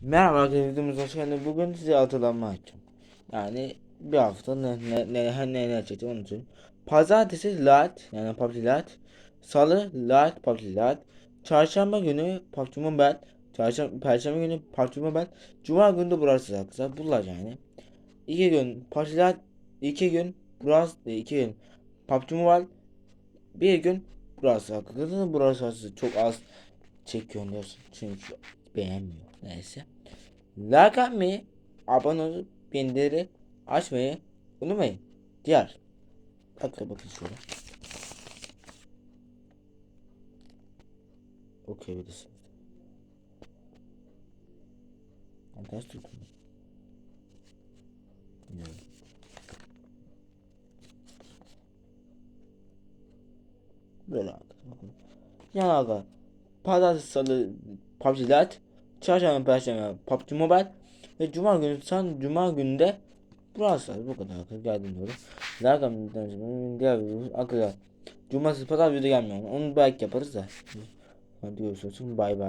Merhaba arkadaşlar hoş geldiniz. Bugün size hatırlanma açacağım. Yani bir hafta ne ne ne ne ne, çektim onu söyleyeyim. Pazartesi lat yani PUBG lat. Salı lat PUBG lat. Çarşamba günü PUBG Mobile. Çarşamba Perşembe günü PUBG Mobile. Cuma günü de burası arkadaşlar. Bunlar yani. İki gün PUBG lat. iki gün burası iki gün PUBG Mobile. Bir gün burası arkadaşlar. Burası çok az çekiyor diyorsun. Çünkü beğenmiyor. Neyse. Like atmayı, abone olup bildiri açmayı unutmayın. Diğer. Bakın bakın şöyle. Okuyabilirsiniz. Tuttum. Bilmiyorum. Böyle arkadaşlar. Yani arkadaşlar. Pazartesi salı PUBG. Çarşamba perşembe PUBG Mobile. Ve cuma günü san cuma günde burası bu kadar arkadaşlar geldim diyorum. Bildiğiniz diğer arkadaşlar. Cumartesi pazar video gelmiyor. Onu belki yaparız da. Hadi görüşürüz. Bay bay.